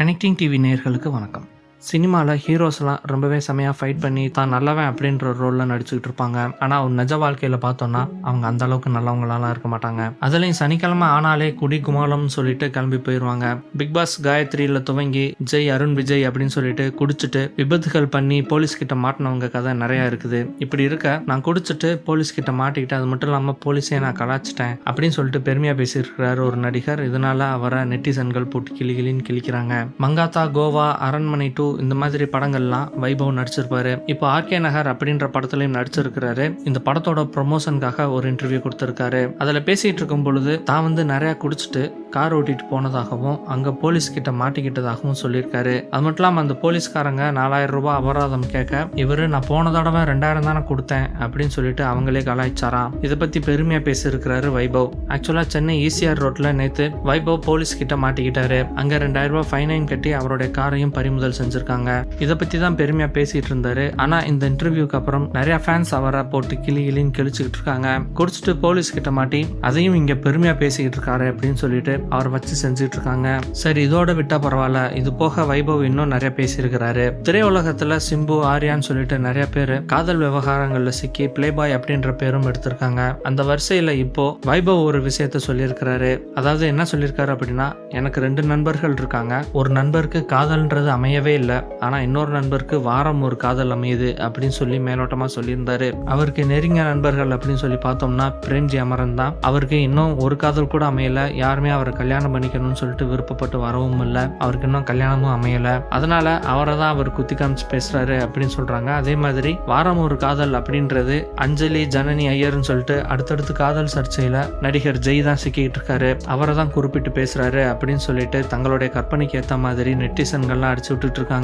Connecting TV நேயர்களுக்கு வணக்கம். சினிமாவில் ஹீரோஸ்லாம் ரொம்பவே செமையாக ஃபைட் பண்ணி தான் நல்லவன் அப்படின்ற ஒரு ரோலில் நடிச்சுக்கிட்டு இருப்பாங்க. ஆனால் அவங்க நிஜ வாழ்க்கையில் பார்த்தோன்னா அவங்க அந்த அளவுக்கு நல்லவங்களாலாம் இருக்க மாட்டாங்க. அதுலேயும் சனிக்கிழமை ஆனாலே குடி குமாலம்னு சொல்லிட்டு கிளம்பி போயிடுவாங்க பிக் பாஸ் காயத்ரியில் துவங்கி ஜெய் அருண் விஜய் அப்படின்னு சொல்லிட்டு குடிச்சிட்டு விபத்துகள் பண்ணி போலீஸ் கிட்ட மாட்டினவங்க கதை நிறையா இருக்குது. இப்படி இருக்க நான் குடிச்சிட்டு போலீஸ் கிட்ட மாட்டிக்கிட்டு அது மட்டும் இல்லாமல் போலீஸே நான் கலாச்சிட்டேன் அப்படின்னு சொல்லிட்டு பெருமையாக பேசியிருக்கிறார் ஒரு நடிகர். இதனால அவரை நெட்டிசன்கள் போட்டு கிளி கிளின்னு கிழிக்கிறாங்க. மங்காத்தா கோவா அரண்மனை டூ இந்த மாதிரி படங்கள்லாம் வைபவ் நடிச்சிருப்பாரு. இப்போ ஆர்கே நகர் அப்படின்ற படத்துலையும் நடிச்சிருக்கிறாரு. இந்த படத்தோட ப்ரொமோஷனுக்காக ஒரு இன்டர்வியூ கொடுத்திருக்காரு. அதில் பேசிட்டு இருக்கும் பொழுது தான் வந்து நிறையா குடிச்சிட்டு கார் ஓட்டிட்டு போனதாகவும் அங்கே போலீஸ் கிட்ட மாட்டிக்கிட்டதாகவும் சொல்லியிருக்காரு. அது மட்டும் இல்லாமல் அந்த போலீஸ்காரங்க நாலாயிரம் ரூபாய் அபராதம் கேட்க இவர் நான் போன தடவை ரெண்டாயிரம் தானே கொடுத்தேன் அப்படின்னு சொல்லிட்டு அவங்களே கலாய்ச்சாராம். இதை பற்றி பெருமையாக பேசியிருக்கிறாரு வைபவ். ஆக்சுவலாக சென்னை ஈசிஆர் ரோட்டில் நேற்று வைபவ் போலீஸ் கிட்ட மாட்டிக்கிட்டாரு. அங்கே ரெண்டாயிரம் ரூபாய் ஃபைனையும் கட்டி அவருடைய காரையும் பறிமுதல் செஞ்சிருக்காங்க இதை பற்றி தான் பெருமையாக பேசிட்டு இருந்தாரு. ஆனால் இந்த இன்டர்வியூக்கு அப்புறம் நிறைய ஃபேன்ஸ் அவரை போட்டு கிளி கிளின்னு கிழிச்சுக்கிட்டு இருக்காங்க. குடிச்சிட்டு போலீஸ் கிட்ட மாட்டி அதையும் இங்கே பெருமையாக பேசிக்கிட்டு இருக்காரு அப்படின்னு சொல்லிட்டு அவர் வச்சு செஞ்சுட்டு இருக்காங்க. சரி இதோட விட்டா பரவாயில்ல. இது போக வைபவ் இன்னும் நிறைய பேசியிருக்கிறாரு. திரையுலகத்துல சிம்பு ஆர்யான்னு சொல்லிட்டு நிறைய பேர் காதல் விவகாரங்கள்ல சிக்கி பிளே பாய் அப்படின்ற பேரும் எடுத்திருக்காங்க. அந்த வரிசையில இப்போ வைபவ் ஒரு விஷயத்த சொல்லியிருக்கிறாரு. அதாவது என்ன சொல்லியிருக்காரு அப்படின்னா எனக்கு ரெண்டு நண்பர்கள் இருக்காங்க. ஒரு நண்பருக்கு காதல்ன்றது அமையவே இல்லை. ஆனால் இன்னொரு நண்பருக்கு வாரம் ஒரு காதல் அமையுது அப்படின்னு சொல்லி மேலோட்டமாக சொல்லியிருந்தாரு. அவருக்கு நெருங்கிய நண்பர்கள் அப்படின்னு சொல்லி பார்த்தோம்னா பிரேம்ஜி அமரன் தான். அவருக்கு இன்னும் ஒரு காதல் கூட அமையல. யாருமே அவரை கல்யாணம் பண்ணிக்கணும்னு சொல்லிட்டு விருப்பப்பட்டு வரவும் இல்லை. அவருக்கு இன்னும் கல்யாணமும் அமையல. அதனால அவரை தான் அவர் குத்தி காமிச்சு பேசுறாரு அப்படின்னு சொல்றாங்க. அதே மாதிரி வாரம் ஒரு காதல் அப்படின்றது அஞ்சலி ஜனனி ஐயர்னு சொல்லிட்டு அடுத்தடுத்து காதல் சர்ச்சையில நடிகர் ஜெய் தான் சிக்கிட்டு இருக்காரு. அவரை தான் குறிப்பிட்டு பேசுறாரு அப்படின்னு சொல்லிட்டு தங்களுடைய கற்பனைக்கு ஏற்ற மாதிரி நெட்டிசன்கள்லாம் அடிச்சு விட்டுட்டு இருக்காங்க.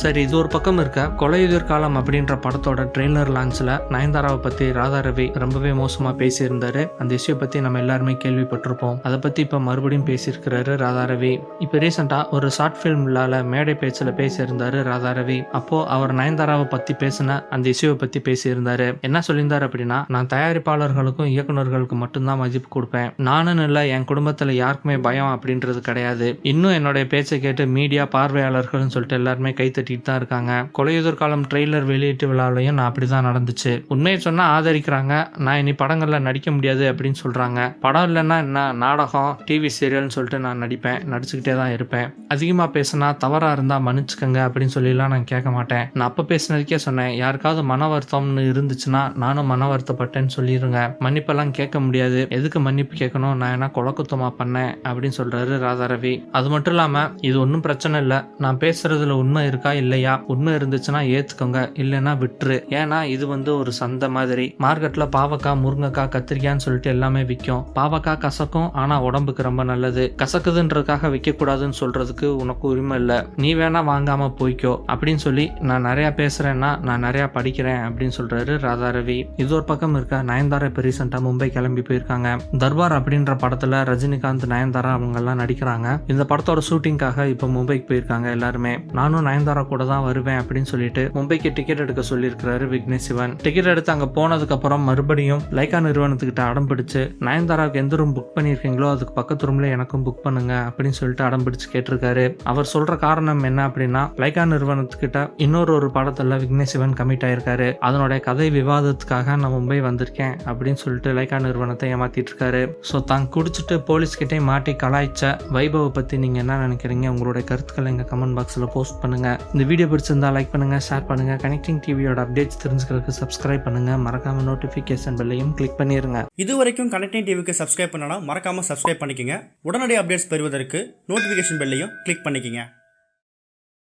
சரி இது ஒரு பக்கம் இருக்க. கொலையுதிர் காலம் அப்படின்ற படத்தோட ட்ரெய்லர் லான்ச்சில் நயன்தாராவை பற்றி ராதா ரவி ரொம்பவே மோசமாக பேசியிருந்தாரு. அந்த இஷ்யூ பற்றி நம்ம எல்லாருமே கேள்விப்பட்டிருப்போம். அதை பற்றி இப்போ மறுபடியும் பேசியிருக்கிறாரு ராதா ரவி இப்போ ரீசெண்டாக ஒரு ஷார்ட் ஃபிலிம்லால மேடை பேச்சில் பேசியிருந்தாரு ராதா ரவி அப்போ அவர் நயன்தாராவை பற்றி பேசின அந்த இஷ்யூவை பற்றி பேசியிருந்தாரு. என்ன சொல்லியிருந்தார் அப்படின்னா நான் தயாரிப்பாளர்களுக்கும் இயக்குனர்களுக்கும் மட்டும்தான் மதிப்பு கொடுப்பேன். நானும் இல்லை என் குடும்பத்தில் யாருக்குமே பயம் அப்படின்றது கிடையாது. இன்னும் என்னுடைய பேச்சை கேட்டு மீடியா பார்வையாளர்கள்னு சொல்லிட்டு எல்லாருமே கை தட்டிட்டு தான் இருக்காங்க. கொலையுதர் காலம் ட்ரெய்லர் வெளியீட்டு விழாவிலையும் நான் அப்படிதான் நடந்துச்சு. உண்மையை சொன்னா ஆதரிக்கிறாங்க. நான் இனி படங்கள்ல நடிக்க முடியாது அப்படின்னு சொல்றாங்க. படம் இல்லைன்னா என்ன? நாடகம் டிவி சீரியல்னு சொல்லிட்டு நான் நடிப்பேன். நடிச்சுக்கிட்டே தான் இருப்பேன். அதிகமா பேசினா தவறா இருந்தா மன்னிச்சுக்கங்க அப்படின்னு சொல்லிலாம் நான் கேட்க மாட்டேன். நான் அப்ப பேசினதுக்கே சொன்னேன். யாருக்காவது மன வருத்தம்னு இருந்துச்சுன்னா நானும் மன வருத்தப்பட்டேன்னு சொல்லிடுங்க மன்னிப்பெல்லாம் கேட்க முடியாது. எதுக்கு மன்னிப்பு கேட்கணும்? நான் என்ன குலக்குத்தமா பண்ணேன்? அப்படின்னு சொல்றாரு ராதாரவி. அது மட்டும் இல்லாம இது ஒன்றும் பிரச்சனை இல்லை. நான் பேசுறதுல உண்மை இருக்கா இல்லையா? உண்மை இருந்துச்சுன்னா ஏத்துக்கோங்க. இல்லைன்னா விட்டுரு. ஏன்னா இது வந்து ஒரு சந்தை மாதிரி. மார்க்கெட்ல பாவக்காய் முருங்கைக்காய் கத்திரிக்காய்ன்னு சொல்லிட்டு எல்லாமே விற்கும் பாவக்காய் கசக்கும் ஆனா உடம்புக்கு ரொம்ப நல்லது. கசக்குதுன்றதுக்காக விற்க கூடாதுன்னு சொல்றதுக்கு உனக்கு உரிமை இல்லை. நீ வேணா வாங்காம போய்க்கோ அப்படின்னு சொல்லி நான் நிறைய பேசுறேன்னா நான் நிறைய படிக்கிறேன் அப்படின்னு சொல்றாரு ராதாரவி இது ஒரு பக்கம் இருக்க நயன்தாரா இப்போ ரீசெண்டாக மும்பை கிளம்பி போயிருக்காங்க. தர்பார் அப்படின்ற படத்தில் ரஜினிகாந்த் நயன்தாரா அவங்கெல்லாம் நடிக்கிறாங்க. இந்த படத்தோட ஷூட்டிங்காக இப்போ மும்பைக்கு போயிருக்காங்க எல்லாருமே. நான் நானும் நயன்தாரா கூட தான் வருவேன் அப்படின்னு சொல்லிட்டு மும்பைக்கு டிக்கெட் எடுக்க சொல்லியிருக்கிறாரு விக்னேஷ் சிவன். டிக்கெட் எடுத்து அங்கே போனதுக்கு அப்புறம் மறுபடியும் லைக்கா நிறுவனத்துக்கிட்ட அடம் பிடிச்சு நயன்தாராவுக்கு எந்த ரூம் புக் பண்ணியிருக்கீங்களோ அதுக்கு பக்கத்து ரூம்ல எனக்கும் புக் பண்ணுங்க அப்படின்னு சொல்லிட்டு அடம் பிடிச்சு கேட்டிருக்காரு. அவர் சொல்ற காரணம் என்ன அப்படின்னா லைக்கா நிறுவனத்துக்கிட்ட இன்னொரு ஒரு படத்துல விக்னேஷ் சிவன் கமிட் ஆயிருக்காரு. அதனுடைய கதை விவாதத்துக்காக நான் மும்பை வந்திருக்கேன் அப்படின்னு சொல்லிட்டு லைக்கா நிறுவனத்தை ஏமாத்திட்டு இருக்காரு. ஸோ தான் குடிச்சிட்டு போலீஸ்கிட்டே மாட்டி கலாய்ச்ச வைபவை பத்தி நீங்க என்ன நினைக்கிறீங்க? உங்களுடைய கருத்துக்களை எங்க கமெண்ட் பாக்ஸ்ல போஸ்ட் பண்ணுங்க. இந்த வீடியோ பிடிச்சிருந்தால் லைக் பண்ணுங்கள் ஷேர் பண்ணுங்க. கனெக்டிங் டிவியோட அப்டேட்ஸ் தெரிஞ்சுக்கிறதுக்கு சப்ஸ்கிரைப் பண்ணுங்கள் மறக்காம நோட்டிஃபிகேஷன் பெல்லையும் கிளிக் பண்ணிடுங்க இது வரைக்கும் கனெக்டிங் டிவிக்கு சப்ஸ்கிரைப் பண்ணனா மறக்காம சப்ஸ்கிரைப் பண்ணிக்கங்க. உடனடி அப்டேட்ஸ் பெறுவதற்கு நோட்டிஃபிகேஷன் பெல்லையும் கிளிக் பண்ணிக்கோங்க.